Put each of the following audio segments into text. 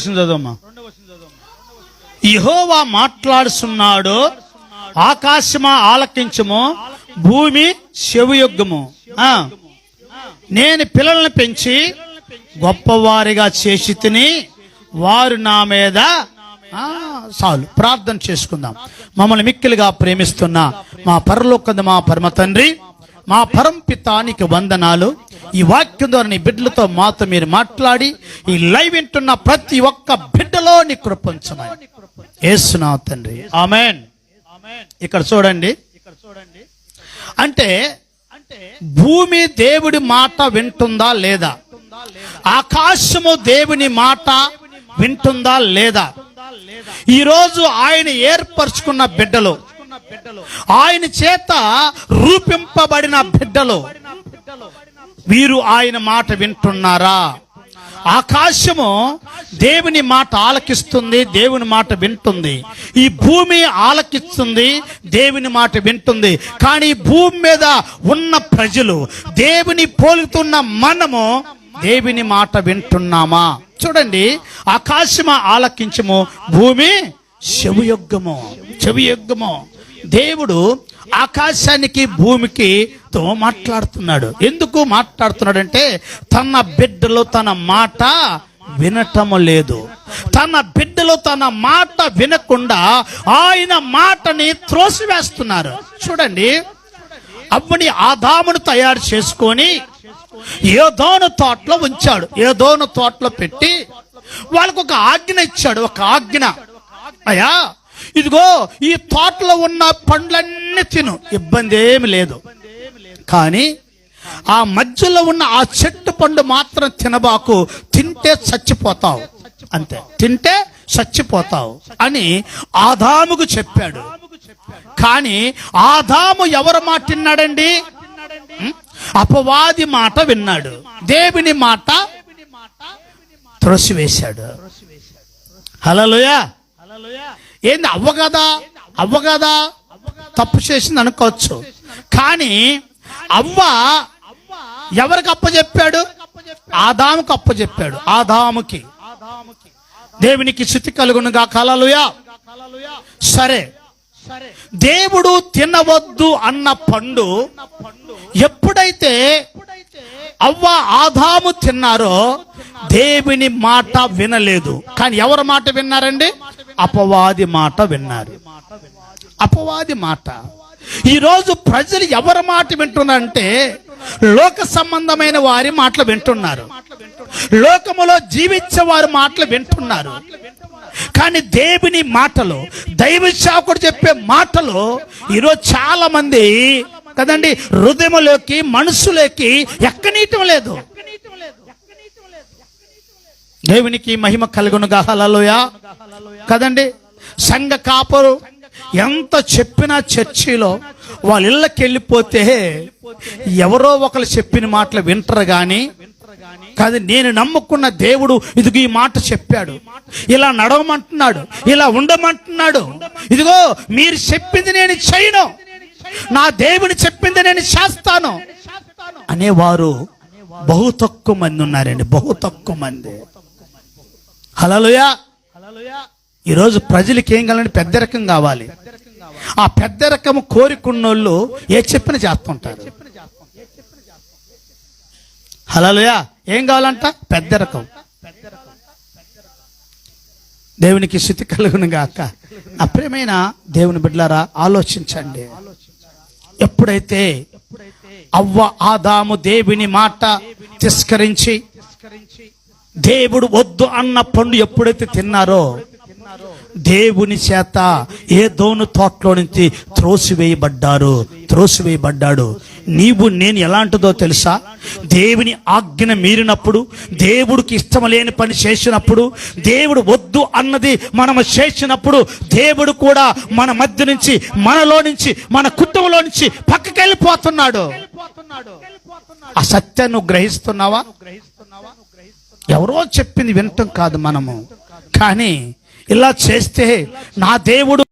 వచ్చిన చదవమ్మా. ఇహోవా మాట్లాడుతున్నాడు ఆకాశమా ఆలకించము భూమి చెవియొగ్గము. నేను పిల్లల్ని పెంచి గొప్పవారిగా చేసి తిని వారు నా మీద చాలు. ప్రార్థన చేసుకుందాం. మమ్మల్ని మిక్కిలుగా ప్రేమిస్తున్న మా పరలోకంద మా పరమ తండ్రి మా పరం పితానికి వందనాలు. ఈ వాక్యం ద్వారా నీ బిడ్డలతో మాతో మీరు మాట్లాడి ఈ లైవ్ వింటున్న ప్రతి ఒక్క బిడ్డలో నీ కృపించమని ఏసునా తండ్రి. ఆమెన్. ఇక్కడ చూడండి. అంటే భూమి దేవుడి మాట వింటుందా లేదా? ఆకాశము దేవుని మాట వింటుందా లేదా? ఈరోజు ఆయన ఏర్పరచుకున్న బిడ్డలు ఆయన చేత రూపింపబడిన బిడ్డలు. వీరు ఆయన మాట వింటున్నారా? ఆకాశము దేవుని మాట ఆలకిస్తుంది దేవుని మాట వింటుంది. ఈ భూమి ఆలకిస్తుంది దేవుని మాట వింటుంది. కానీ భూమి మీద ఉన్న ప్రజలు దేవుని పోలుతున్న మనము దేవుని మాట వింటున్నామా? చూడండి ఆకాశము ఆలకించము భూమి చెవియొగ్గము చెవియొగ్గము దేవుడు ఆకాశానికి భూమికి తో మాట్లాడుతున్నాడు. ఎందుకు మాట్లాడుతున్నాడంటే తన బిడ్డలో తన మాట వినటము లేదు. తన బిడ్డలు తన మాట వినకుండా ఆయన మాటని త్రోసివేస్తున్నారు. చూడండి. అవ్వని ఆదామును తయారు చేసుకొని ఏదోను తోటలో ఉంచాడు. ఏదోను తోటలో పెట్టి వాళ్ళకు ఒక ఆజ్ఞ ఇచ్చాడు. ఒక ఆజ్ఞ. అయ్యా ఇదిగో ఈ తోటలో ఉన్న పండ్లన్నీ తిను. ఇబ్బంది ఏమి లేదు. కానీ ఆ మధ్యలో ఉన్న ఆ చెట్టు పండు మాత్రం తినబాకు. తింటే చచ్చిపోతావు. అంతే. తింటే చచ్చిపోతావు అని ఆదాముకు చెప్పాడు. కానీ ఆదాము ఎవరు మాట విన్నాడండి? అపవాది మాట విన్నాడు. దేవుని మాట త్రోసివేశాడు. హలోయా ఏంది అవ్వ కదా అవ్వ కదా తప్పు చేసింది అనుకోవచ్చు. కానీ అవ్వ ఎవరికి అప్పచెప్పాడు ఆదాముకు అప్పచెప్పాడు ఆదాముకి. దేవునికి శుతి కలుగునుగా. కలలుయా సరే. దేవుడు తినవద్దు అన్న పండు ఎప్పుడైతే అవ్వ ఆదాము తిన్నారో దేవుని మాట వినలేదు. కానీ ఎవరి మాట విన్నారండి? అపవాది మాట విన్నారు. అపవాది మాట. ఈరోజు ప్రజలు ఎవరి మాట వింటున్నారంటే లోక సంబంధమైన వారి మాటలు వింటున్నారు. లోకములో జీవించే వారి మాటలు వింటున్నారు. కానీ దేవుని మాటలు దైవ శాకుడు చెప్పే మాటలు ఈరోజు చాలా మంది కదండి హృదయంలోకి మనసులోకి ఎక్కనీయటం లేదు. దేవునికి మహిమ కలుగును హలలోయ కదండి? సంఘ కాపరు ఎంత చెప్పినా చర్చిలో వాళ్ళ ఇళ్ళకి వెళ్ళిపోతే ఎవరో ఒకరు చెప్పిన మాటలు వింటారు కానీ కాదు నేను నమ్ముకున్న దేవుడు ఇదిగో ఈ మాట చెప్పాడు. ఇలా నడవమంటున్నాడు ఇలా ఉండమంటున్నాడు. ఇదిగో మీరు చెప్పింది నేను చేయను. నా దేవుని చెప్పింది నేను చేస్తాను. అనేవారు బహు తక్కువ మంది ఉన్నారండి బహు తక్కువ మంది. హలలుయా ఈరోజు ప్రజలకి ఏం కావాలంటే పెద్ద రకం కావాలి. ఆ పెద్ద రకం కోరికున్నోళ్ళు ఏ చెప్పిన చేస్తుంటారు. హలలుయా ఏం కావాలంట? పెద్ద రకం. దేవునికి శుతి కలుగును గాక అప్రియమైన దేవుని బిడ్డలారా ఆలోచించండి. ఎప్పుడైతే అవ్వ ఆదాము దేవుని మాట తిస్కరించి దేవుడు వద్దు అన్న పండు ఎప్పుడైతే తిన్నారో దేవుని చేత ఏ దోను తోటలో నుంచి త్రోసివేయబడ్డారు త్రోసివేయబడ్డాడు. నీవు నేను ఎలాంటిదో తెలుసా? దేవుని ఆజ్ఞ మీరినప్పుడు దేవుడికి ఇష్టం లేని పని చేసినప్పుడు దేవుడు వద్దు అన్నది మనము చేసినప్పుడు దేవుడు కూడా మన మధ్య నుంచి మనలో నుంచి మన కుటుంబంలో నుంచి పక్కకి వెళ్ళిపోతున్నాడు ఆ సత్యాన్ని గ్రహిస్తున్నావా? ఎవరో చెప్పింది వినటం కాదు మనము. కానీ ఇలా చేస్తే నా దేవుడు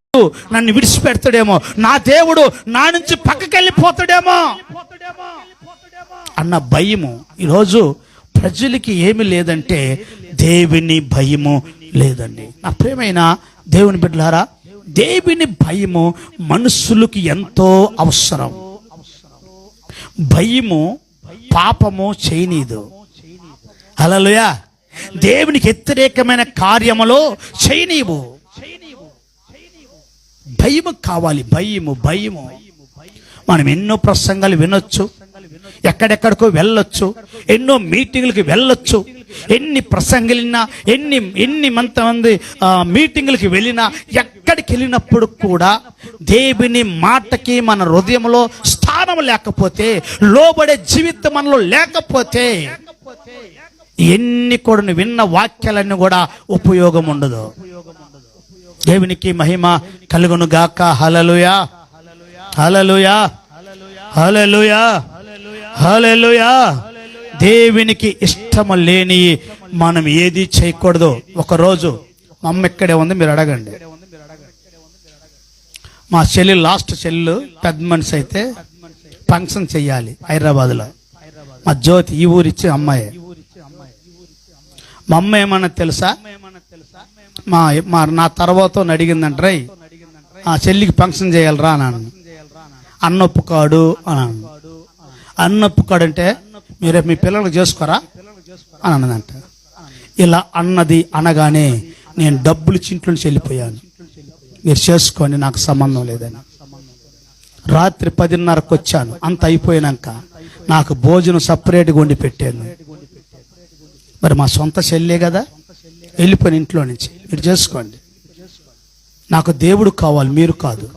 నన్ను విడిచిపెడతాడేమో. నా దేవుడు నా నుంచి పక్కకి వెళ్ళిపోతాడేమో అన్న భయము. ఈరోజు ప్రజలకి ఏమి లేదంటే దేవుని భయము లేదండి. నా ప్రేమైన దేవుని బిడ్డలారా దేవుని భయము మనుషులకి ఎంతో అవసరం. భయము పాపము చేయనీదు. అలలుయా దేవునికి వ్యతిరేకమైన కార్యములో చేయనీవు భయము కావాలి భయము భయము. మనం ఎన్నో ప్రసంగాలు వినొచ్చు ఎక్కడెక్కడికో వెళ్ళొచ్చు ఎన్నో మీటింగ్లకి వెళ్ళొచ్చు ఎన్ని ప్రసంగిలినా ఎన్ని ఎన్ని మంతమంది మీటింగ్లకి వెళ్ళినా ఎక్కడికి వెళ్ళినప్పుడు కూడా దేవుని మాటకి మన హృదయంలో స్థానం లేకపోతే లోబడే జీవితం మనలో లేకపోతే ఎన్ని కూడా నువ్వు విన్న వాక్యాలన్నీ కూడా ఉపయోగం ఉండదు. దేవునికి మహిమ కలుగును గాక హలలుయా హలలుయా హలలుయా హలలుయా దేవునికి ఇష్టము లేని మనం ఏది చేయకూడదు. ఒకరోజు మా అమ్మ ఇక్కడే ఉంది మీరు అడగండి. మా చెల్లి లాస్ట్ చెల్లు పెద్ద మనిషి అయితే ఫంక్షన్ చెయ్యాలి హైదరాబాద్లో. మా జ్యోతి ఈ ఊరిచ్చి అమ్మాయి. మా అమ్మ ఏమన్నా తెలుసా? మా మా నా తర్వాత అడిగిందంట రై ఆ చెల్లికి ఫంక్షన్ చేయాలిరా అన్నాను అన్నప్పు కాడు అన్నాను అన్నప్పు కాడు అంటే మీరు మీ పిల్లలకు చేసుకోరా అని అన్నదంట. ఇలా అన్నది అనగానే నేను డబ్బులు చింట్లో నుంచి వెళ్ళిపోయాను. మీరు చేసుకోండి నాకు సంబంధం లేదని. రాత్రి పదిన్నరకు వచ్చాను అంత అయిపోయినాక నాకు భోజనం సపరేట్గా వండి పెట్టాను. మరి మా సొంత చెల్లే కదా? వెళ్ళిపోయిన ఇంట్లో నుంచి. మీరు చేసుకోండి. నాకు దేవుడు కావాలి మీరు కాదు.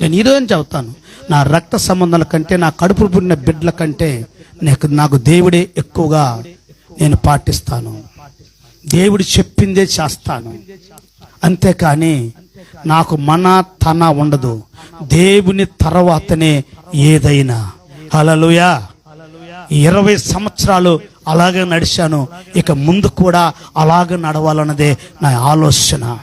నేను ఈరోజు చెబుతాను నా రక్త సంబంధాల కంటే నా కడుపు పుట్టిన బిడ్డల కంటే నాకు నాకు దేవుడే ఎక్కువగా నేను పాటిస్తాను. దేవుడు చెప్పిందే చేస్తాను. అంతేకాని నాకు మన తన ఉండదు. దేవుని తర్వాతనే ఏదైనా. హలలుయా ఇరవై సంవత్సరాలు అలాగే నడిచాను. ఇక ముందు కూడా అలాగే నడవాలన్నదే నా ఆలోచన.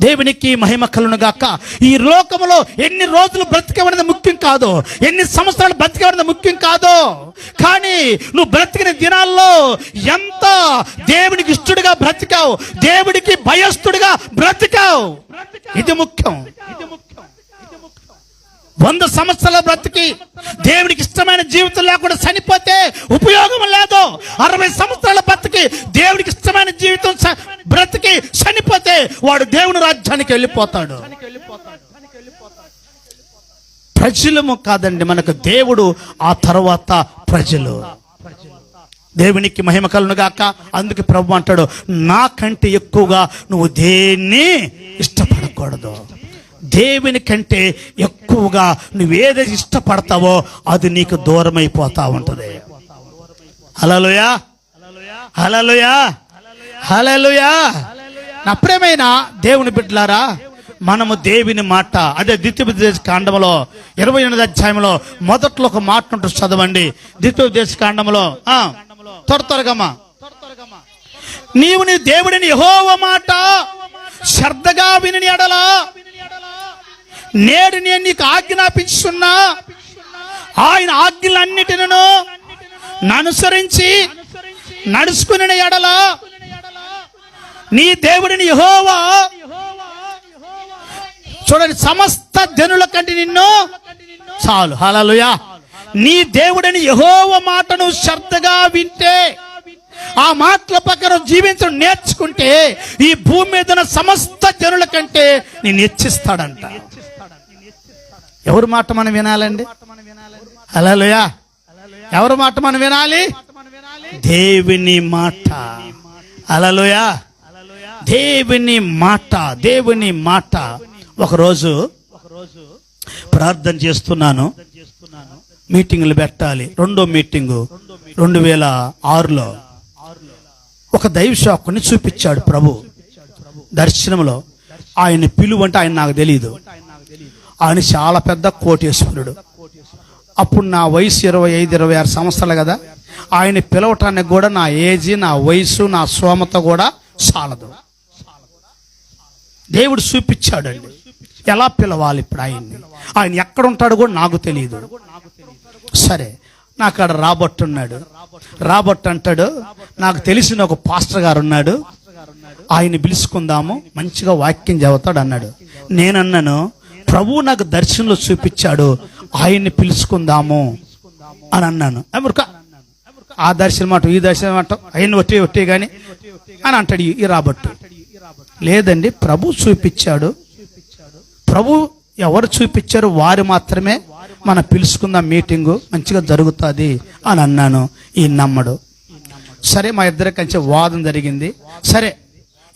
దేవునికి మహిమ కలును గాక. ఈ లోకములో ఎన్ని రోజులు బ్రతికేవన్నది ముఖ్యం కాదు. ఎన్ని సంవత్సరాలు బ్రతికేవన్నది ముఖ్యం కాదు. కానీ నువ్వు బ్రతికిన దినాల్లో ఎంత దేవునికి ఇష్టడుగా బ్రతికావు. దేవుడికి భయస్థుడిగా బ్రతికావు. ఇది ముఖ్యం. వంద సంవత్సరాల బ్రతికి దేవుడికి ఇష్టమైన జీవితం లేకుండా చనిపోతే ఉపయోగం లేదు. అరవై సంవత్సరాల బ్రతికి దేవుడికి ఇష్టమైన జీవితం బ్రతికి చనిపోతే వాడు దేవుని రాజ్యానికి వెళ్ళిపోతాడు. ప్రజలము కాదండి మనకు దేవుడు ఆ తర్వాత ప్రజలు. దేవునికి మహిమ కలను గాక. అందుకే ప్రభు అంటాడు నాకంటే ఎక్కువగా నువ్వు దేన్ని ఇష్టపడకూడదు? దేవుని కంటే ఎక్కువగా నువ్వేది ఇష్టపడతావో అది నీకు దూరమైపోతా ఉంటుంది. హలలుయా హలలుయా హలలుయా నా ప్రేమైన దేవుని బిడ్డలారా మనము దేవుని మాట అదే ద్వితీయోపదేశ కాండములో ఇరవై ఎనిమిది అధ్యాయంలో మొదట్లో ఒక మాట ఉంటుంది చదవండి. ద్వితీయోపదేశ కాండములో ఆ, త్వర త్వరగమ్మా. నీవు నీ దేవుడిని యహోవ మాట శ్రద్ధగా విని ఎడలా. నేడు నేను నీకు ఆజ్ఞాపించున్నా ఆయన ఆజ్ఞలన్నిటిను అనుసరించి నడుచుకుని ఎడల నీ దేవుడిని యహోవా చూడండి సమస్త జనుల కంటే నిన్ను చాలు. హలలుయా నీ దేవుడిని యహోవ మాటను శ్రద్ధగా వింటే ఆ మాటల ప్రకారం జీవించడం నేర్చుకుంటే ఈ భూమి మీద సమస్త జనుల కంటే నేను హెచ్చిస్తాడంట. ఎవరి మాట మనం వినాలండి? హలోయా ఎవరి మాట మనం వినాలి? దేవుని మాట. హలోయా దేవుని మాట దేవుని మాట. ఒకరోజు ప్రార్థన చేస్తున్నాను. మీటింగ్లు పెట్టాలి. రెండో మీటింగు రెండు వేల ఆరులో. ఒక దైవ శాఖని చూపించాడు ప్రభు. దర్శనంలో. ఆయన పిలువంటే ఆయన నాకు తెలియదు ఆయన చాలా పెద్ద కోటేశ్వరుడు. అప్పుడు నా వయసు ఇరవై ఐదు ఇరవై ఆరు సంవత్సరాలు కదా. ఆయన పిలవటానికి కూడా నా ఏజ్ నా వయసు నా సోమత కూడా చాలదు. దేవుడు చూపించాడండి. ఎలా పిలవాలి ఇప్పుడు ఆయన్ని? ఆయన ఎక్కడ ఉంటాడు కూడా నాకు తెలియదు సరే నాకు ఆడ రాబర్ట్ ఉన్నాడు. రాబర్ట్ అంటాడు నాకు తెలిసిన ఒక పాస్టర్ గారు ఉన్నాడు. ఆయన్ని పిలుచుకుందాము మంచిగా వాక్యం చదువుతాడు అన్నాడు. నేనన్నాను ప్రభు నాకు దర్శనంలో చూపించాడు ఆయన్ని పిలుచుకుందాము అని అన్నాను. ఆ దర్శనం మాట ఈ దర్శనం మాట ఆయన్ని ఒట్టే ఒట్టే కానీ అని అంటాడు ఈ- రాబట్టు. లేదండి ప్రభు చూపించాడు. ప్రభు ఎవరు చూపించారు వారు మాత్రమే మనం పిలుచుకుందాం మీటింగు మంచిగా జరుగుతుంది అని అన్నాను. ఈ నమ్మడు. సరే మా ఇద్దరి కంచె వాదం జరిగింది. సరే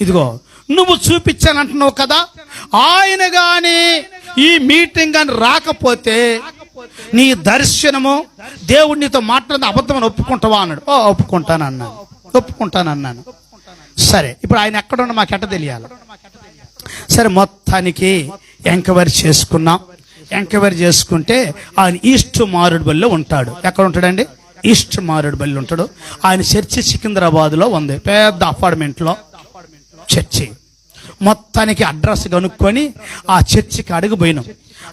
ఇదిగో నువ్వు చూపించానంటున్నావు కదా? ఆయన గాని ఈ మీటింగ్ అని రాకపోతే నీ దర్శనము దేవుడు నీతో మాట్లాడిన అబద్ధమని ఒప్పుకుంటావా అన్నాడు. ఓ ఒప్పుకుంటాను అన్నాను ఒప్పుకుంటాను అన్నాను సరే ఇప్పుడు ఆయన ఎక్కడున్నా మాకు ఎట్ట తెలియాలి? సరే మొత్తానికి ఎంక్వైరీ చేసుకున్నాం. ఎంక్వైరీ చేసుకుంటే ఆయన ఈస్ట్ మారుడుబల్లిలో ఉంటాడు. ఎక్కడ ఉంటాడండి? ఈస్ట్ మారుడు బల్లి ఉంటాడు. ఆయన చర్చి సికింద్రాబాద్లో ఉంది. పెద్ద అపార్ట్మెంట్లో. చర్చి. మొత్తానికి అడ్రస్ కనుక్కొని ఆ చర్చికి కాడికి పోయినాం.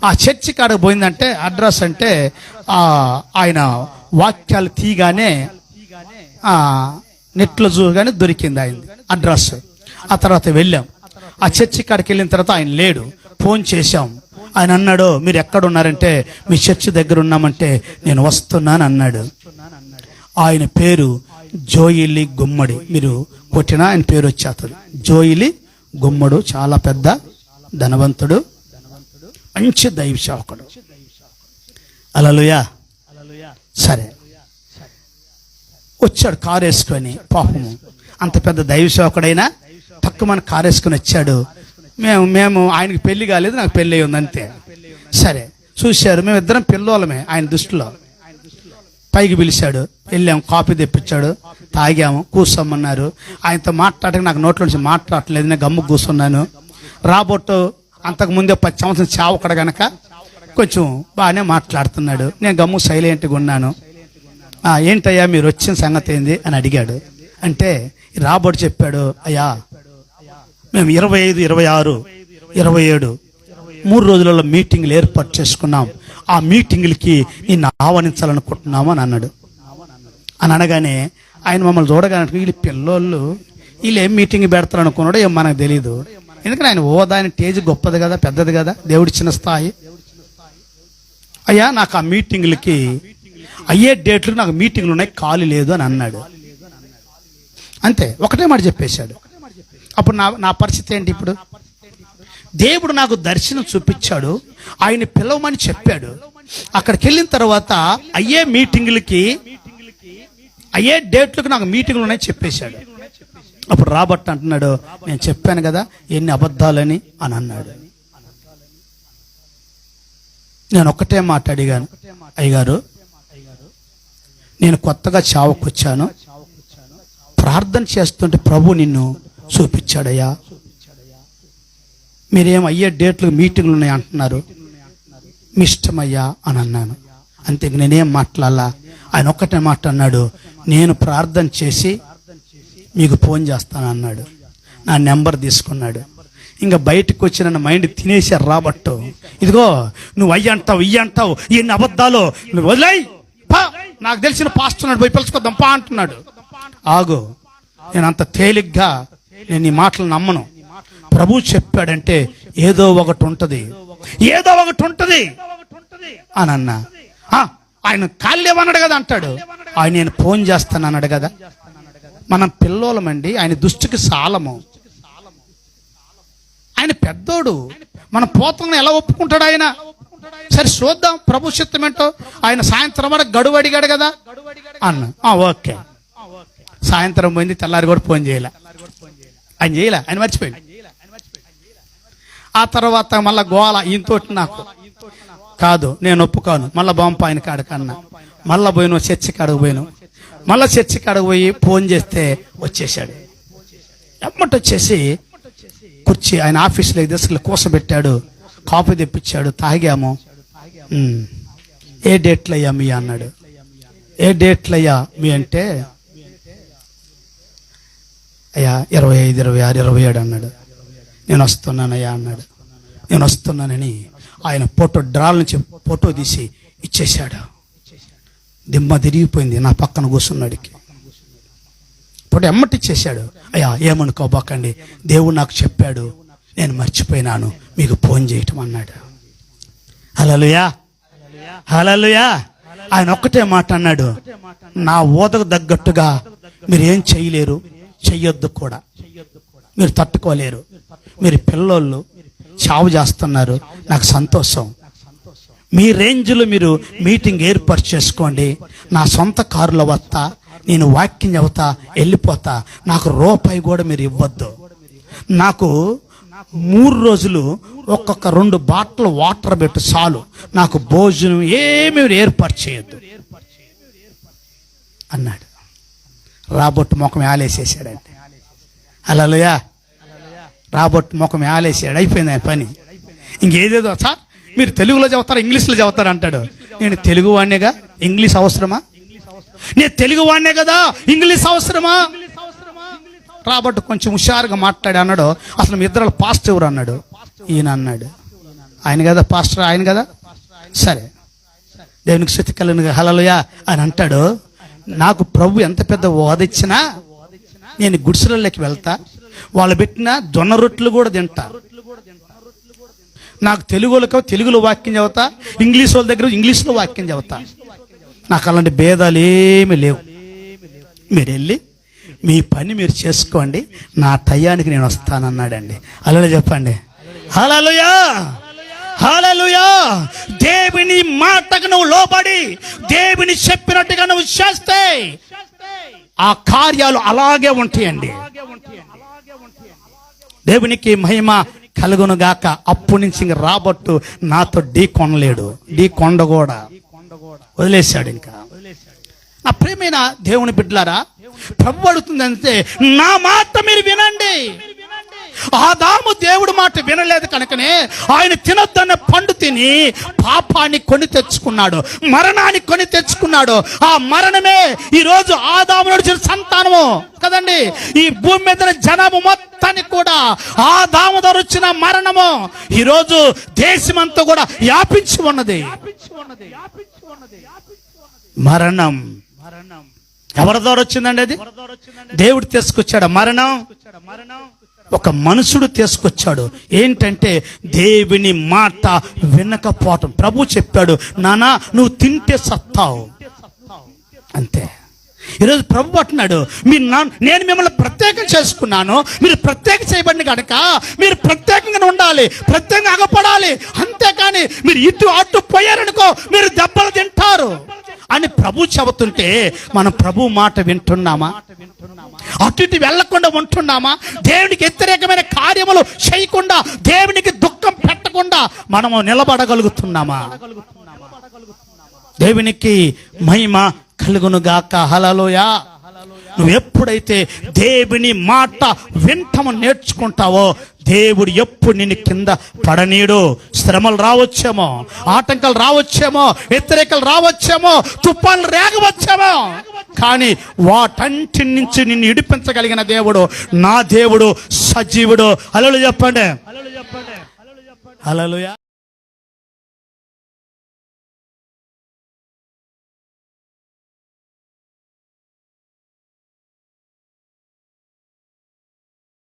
ఆ చర్చికి అడుగు పోయిందంటే అడ్రస్ అంటే ఆయన వాక్యాలు తీగానే నెట్లో చూగానే దొరికింది ఆయన అడ్రస్. ఆ తర్వాత వెళ్ళాం. ఆ చర్చి కాడికి వెళ్ళిన తర్వాత ఆయన లేడు. ఫోన్ చేశాం. ఆయన అన్నాడు మీరు ఎక్కడున్నారంటే మీ చర్చి దగ్గర ఉన్నామంటే నేను వస్తున్నాను అన్నాడు. ఆయన పేరు జోయిలి గుమ్మడి. మీరు కొట్టినా ఆయన పేరు వచ్చేస్తుంది. జోయిలి గుమ్మడు చాలా పెద్ద ధనవంతుడు మంచి దైవ సేవకుడు. అలలుయా. సరే. వచ్చాడు కారు వేసుకొని పాపము. అంత పెద్ద దైవ సేవకుడైనా తక్కువ మన కారు వేసుకొని వచ్చాడు. మేము మేము ఆయనకి పెళ్ళి కాలేదు నాకు పెళ్ళి అయి ఉంది అంతే. సరే. చూశారు మేము ఇద్దరం పిల్లోలమే ఆయన దృష్టిలో. పైకి పిలిచాడు. వెళ్ళాము కాఫీ తెప్పించాడు. తాగాము కూర్చోమన్నారు. ఆయనతో మాట్లాడక నాకు నోట్లో నుంచి మాట్లాడట్లేదు నేను గమ్ము కూర్చున్నాను. రాబోట్టు అంతకు ముందే పది సంవత్సరం చావకడ గనక కొంచెం బాగానే మాట్లాడుతున్నాడు. నేను గమ్ము సైలెంట్గా ఉన్నాను. ఏంటయ్యా మీరు వచ్చిన సంగతి ఏంది? అని అడిగాడు. అంటే ఈ రాబోట్ చెప్పాడు అయ్యా మేము ఇరవై ఐదు ఇరవై ఆరు ఇరవై ఏడు మూడు రోజులలో మీటింగ్లు ఏర్పాటు చేసుకున్నాం. ఆ మీటింగులకి నిన్ను ఆహ్వానించాలనుకుంటున్నాము అని అన్నాడు. అని అనగానే ఆయన మమ్మల్ని చూడగానే వీళ్ళు పిల్లోళ్ళు వీళ్ళు ఏం మీటింగ్ పెడతారు అనుకున్నాడో ఏం మనకు తెలియదు ఎందుకంటే ఆయన హోదా ఆయన టేజ్ గొప్పది కదా పెద్దది కదా దేవుడిచ్చిన స్థాయి. అయ్యా నాకు ఆ మీటింగులకి అయ్యే డేట్లు నాకు మీటింగ్లు ఉన్నాయి ఖాళీ లేదు అని అన్నాడు. అంతే ఒకటే మాట చెప్పేశాడు. అప్పుడు నా నా పరిస్థితి ఏంటి ఇప్పుడు? దేవుడు నాకు దర్శనం చూపించాడు. ఆయన పిలవమని చెప్పాడు. అక్కడికి వెళ్ళిన తర్వాత అయ్యే మీటింగులకి అయ్యే డేట్లకు నాకు మీటింగ్లు ఉన్నాయి చెప్పేశాడు. అప్పుడు రాబట్ అంటున్నాడు నేను చెప్పాను కదా ఎన్ని అబద్ధాలని అని అన్నాడు. నేను ఒక్కటే మాట అడిగాను అయ్యగారు నేను కొత్తగా చావకొచ్చాను. ప్రార్థన చేస్తుంటే ప్రభు నిన్ను చూపించాడయ్యా. మీరేం అయ్యే డేట్లు మీటింగ్లు ఉన్నాయి అంటున్నారు? మీ ఇష్టమయ్యా అని అన్నాను. అంతే నేనేం మాట్లాడాలా? ఆయన ఒక్కటే మాట అన్నాడు నేను ప్రార్థన చేసి మీకు ఫోన్ చేస్తాను అన్నాడు. నా నెంబర్ తీసుకున్నాడు. ఇంకా బయటకు వచ్చిన మైండ్ తినేసారు రాబట్టు. ఇదిగో నువ్వు అయ్యి అంటావు ఇయ్యి అంటావు ఎన్ని అబద్ధాలు నువ్వు వదిలేయ్ పా నాకు తెలిసిన పాస్తున్నాడు పోయి పిలుచుకోద్దాం పా అంటున్నాడు. ఆగు నేను అంత తేలిగ్గా నేను ఈ మాటలు నమ్మను. ప్రభు చెప్పాడంటే ఏదో ఒకటి ఉంటుంది. ఏదో ఒకటి ఉంటుంది. అని అన్నా ఆయన కాళ్ళేమన్నాడు కదా అంటాడు. ఆయన నేను ఫోన్ చేస్తాను అన్నాడు కదా. మనం పిల్లోలమండి ఆయన దుష్టికి సాలము. ఆయన పెద్దోడు. మన పోతలను ఎలా ఒప్పుకుంటాడు ఆయన? సరే చూద్దాం ప్రభు చిత్తం ఏంటో. ఆయన సాయంత్రం వరకు గడువు అడిగాడు కదా. అన్న. ఓకే. సాయంత్రం పోయింది తెల్లారి కూడా ఫోన్ చేయలే. ఆయన చేయలే ఆయన మర్చిపోయింది ఆ తర్వాత మళ్ళా గోల ఈయనతోటి నాకు. కాదు నేను ఒప్పుకోను. మళ్ళా బొంప ఆయన కాడకన్నా మళ్ళా పోయిన చర్చి కాడకు పోయిను. మళ్ళా చర్చి కాడకు పోయి ఫోన్ చేస్తే వచ్చేసాడు ఎమ్మట వచ్చేసి కుర్చీ ఆయన ఆఫీస్లో తీసుకెళ్ళి కూసబెట్టాడు. కాఫీ తెప్పించాడు తాగాము. ఏ డేట్లయ్యా మీ అన్నాడు. ఏ డేట్లయ్యా మీ అంటే అయ్యా ఇరవై ఐదు ఇరవై ఆరు ఇరవై ఏడు అన్నాడు. నేను వస్తున్నానయ్యా అన్నాడు. నేను వస్తున్నానని ఆయన ఫోటో డ్రాల్ నుంచి ఫోటో తీసి ఇచ్చేశాడు. దిమ్మ తిరిగిపోయింది నా పక్కన కూర్చున్నాడికి. ఫోటో ఎమ్మటిచ్చేశాడు అయ్యా ఏమనుకోబోకండి దేవుడు నాకు చెప్పాడు. నేను మర్చిపోయినాను. మీకు ఫోన్ చేయటం అన్నాడు. హలలుయా హలలుయా ఆయన ఒక్కటే మాట అన్నాడు. నా ఓదకు తగ్గట్టుగా మీరు ఏం చేయలేరు. చెయ్యొద్దు కూడా. మీరు తట్టుకోలేరు. మీరు పిల్లోళ్ళు చావు చేస్తున్నారు. నాకు సంతోషం. మీ రేంజ్లో మీరు మీటింగ్ ఏర్పాటు చేసుకోండి. నా సొంత కారులో వస్తా. నేను వాక్యం చెబుతా వెళ్ళిపోతా. నాకు రూపాయి కూడా మీరు ఇవ్వద్దు. నాకు మూడు రోజులు ఒక్కొక్క రెండు బాటిల్ వాటర్ పెట్టు చాలు. నాకు భోజనం ఏమీ ఏర్పాటు చేయొద్దు. అన్నాడు. రాబొట్టు ముఖం ఆలేసేసాడండి అలలుయా రాబొట్టు ముఖం ఆలేసాడు అయిపోయింది ఆయన పని. ఇంకేదేదో సార్ మీరు తెలుగులో చదువుతారా ఇంగ్లీష్లో చదువుతారా? అంటాడు. నేను తెలుగు వాడినేగా ఇంగ్లీష్ అవసరమా? నేను తెలుగు వాడినే కదా ఇంగ్లీష్ అవసరమా? రాబర్ట్ కొంచెం హుషారుగా మాట్లాడి అన్నాడు. అసలు మీ ఇద్దరు పాస్టర్ ఎవరు? అన్నాడు. ఈయన అన్నాడు. ఆయన కదా పాస్టర్ ఆయన కదా? సరే. దేవునికి శృతి కలిగిన హలలుయా అని అంటాడు. నాకు ప్రభు ఎంత పెద్ద ఓదిచ్చినా నేను గుడిసెలలోకి వెళ్తా. వాళ్ళు పెట్టిన జొన్న రొట్టెలు కూడా తింటారు నాకు తెలుగులకు తెలుగులో వాక్యం చదువుతా ఇంగ్లీష్ వాళ్ళ దగ్గర ఇంగ్లీష్లో వాక్యం చదువుతా. నాకు అలాంటి భేదాలు ఏమీ లేవు. మీరు వెళ్ళి మీ పని మీరు చేసుకోండి నా టయానికి నేను వస్తానన్నాడండి. అలా చెప్పండి. హలలుయా హలలుయా దేవుని మాటకు నువ్వు లోబడి దేవుని చెప్పినట్టుగా నువ్వు చేస్తే ఆ కార్యాలు అలాగే ఉంటాయండి. దేవునికి మహిమ కలుగును గాక. అప్పటి నుంచి ఇంక రాబట్టు నాతో ఢీ కొనలేడు. ఢీ కొండ కూడా. వదిలేశాడు ఇంకా. నా ప్రేమైన దేవుని బిడ్డలారా ప్రభు అడుగుతుందంటే నా మాట మీరు వినండి. ఆదాము దేవుడు మాట వినలేదు కనుకనే ఆయన తినొద్దన్న పండు తిని పాపాన్ని కొని తెచ్చుకున్నాడు మరణాన్ని కొని తెచ్చుకున్నాడు. ఆ మరణమే ఈ రోజు ఆదాము నడిచిన సంతానము కదండి. ఈ భూమి మీద జనము మొత్తానికి కూడా ఆదాము ద్వారా వచ్చిన మరణము ఈ రోజు దేశమంతా కూడా వ్యాపించి ఉన్నది. మరణం. ఎవరి ద్వారా వచ్చిందండి అది? దేవుడు తీసుకొచ్చాడు? మరణం. ఒక మనుషుడు తీసుకొచ్చాడు. ఏంటంటే దేవుని మాట వినకపోవటం. ప్రభు చెప్పాడు నానా నువ్వు తింటే సత్తావు. అంతే. ఈరోజు ప్రభు అంటున్నాడు మీరు నా నేను మిమ్మల్ని ప్రత్యేకం చేసుకున్నాను. మీరు ప్రత్యేక చేయబడిన కనుక మీరు ప్రత్యేకంగా ఉండాలి. ప్రత్యేకంగా అగపడాలి అంతేకాని మీరు ఇటు అటు పోయారనుకో మీరు దెబ్బలు తింటారు. అని ప్రభు చెబుతుంటే మనం ప్రభు మాట వింటున్నామా? అటు ఇటు వెళ్ళకుండా ఉంటున్నామా? దేవునికి వ్యతిరేకమైన కార్యములు చేయకుండా దేవునికి దుఃఖం పెట్టకుండా మనము నిలబడగలుగుతున్నామా? దేవునికి మహిమ కలుగునుగాక హలలోయా నువ్వు ఎప్పుడైతే దేవుని మాట వింటము నేర్చుకుంటావో దేవుడు ఎప్పుడు నిన్ను కింద పడనీడు. శ్రమలు రావచ్చేమో ఆటంకాలు రావచ్చేమో వ్యతిరేకలు రావచ్చేమో తుఫాన్లు రేగవచ్చేమో. కానీ వాటంటి నుంచి నిన్ను ఇడిపించగలిగిన దేవుడు నా దేవుడు సజీవుడు. అలలు చెప్పండి. అలలుయా